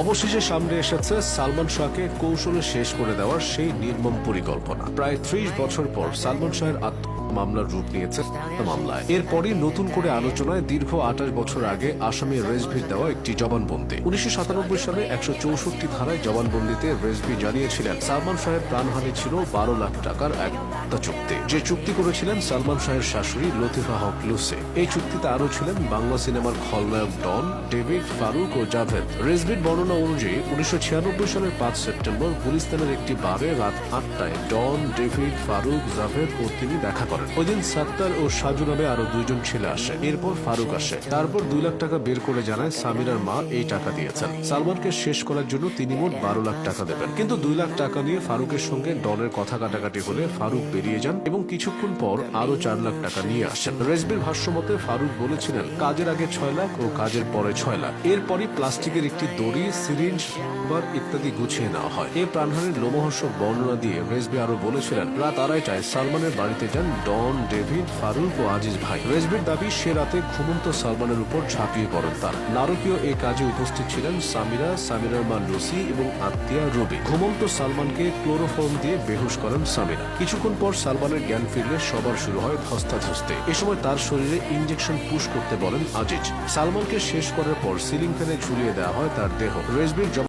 অবশেষে সামনে এসেছে সালমান শাহকে কৌশলে শেষ করে দেওয়ার সেই নির্মম পরিকল্পনা। প্রায় ত্রিশ বছর পর সালমান শাহের আত্ম মামলার রূপ নিয়েছে মামলায়। এরপরই নতুন করে আলোচনায় দীর্ঘ আঠাশ বছর আগে আসামি রেজভির দেওয়া একটি জবানবন্দি। উনিশশো সাতানব্বই সালে একশো চৌষট্টি ধারায় জবানবন্দিতে রেজভি জানিয়েছিলেন সালমান শাহের প্রাণহানি ছিল বারো লাখ টাকার এক চুক্তি। যে চুক্তি করেছিলেন সালমান শাহের শাশুড়ি লতিফা হক লুসে। এই চুক্তিতে আরও ছিলেন বাংলা সিনেমার খলনায়ক ডন ডেভিড ফারুক ও জাভেদ। রেজভির বর্ণনা অনুযায়ী উনিশশো ছিয়ানব্বই সালের পাঁচ সেপ্টেম্বর গুলিস্তানের একটি বারে রাত আটটায় ডন ডেভিড ফারুক জাভেদ ও তিনি দেখা করেন। ওই দিন সাত্তার ও সাজু আরও দুইজন ছেলে আসে। এরপর ফারুক আসে। তারপর দুই লাখ টাকা বের করে জানায় সামিরার মা এই টাকা দিয়েছেন। সালমানকে শেষ করার জন্য তিনি মোট বারো লাখ টাকা দেবেন। কিন্তু দুই লাখ টাকা নিয়ে ফারুকের সঙ্গে ডনের কথা কাটাকাটি হলে ফারুক বেরিয়ে যান এবং কিছুক্ষণ পর আরও চার লাখ টাকা নিয়ে আসেন। ভাষ্য মতে, ফারুক বলেছিলেন, কাজের আগে ছয় লাখ ও কাজের পরে ছয় লাখ। এরপরই প্লাস্টিকের একটি দড়ি, সিরিঞ্জ, বার ইত্যাদি গুছিয়ে নেওয়া হয়। এই প্রাণহানির লোমহর্ষক বর্ণনা দিয়ে রেজবি আরও বলেছিলেন, রাত আড়াইটায় সালমানের বাড়িতে যান ডন, ডেভিড, ফারুক ও আজিজ ভাই। রেজবির দাবি, সে রাতে ঘুমন্ত সালমানের উপর ঝাঁপিয়ে পড়েন তার। নারকীয় এই কাজে উপস্থিত ছিলেন সামিরা সামিরার মা লুসি এবং আত্মীয়া রবি। ঘুমন্ত সালমানকে ক্লোরোফর্ম দিয়ে বেহুশ করেন সামিরা। কিছুক্ষণ পর সালমানের জ্ঞান ফিরলে সবার শুরু হয় ধস্তাধস্তে। এ সময় তার শরীরে ইঞ্জেকশন পুশ করতে বলেন আজিজ। সালমানকে শেষ করার পর সিলিং ফ্যানে ঝুলিয়ে দেওয়া হয় তার দেহ। রেজবির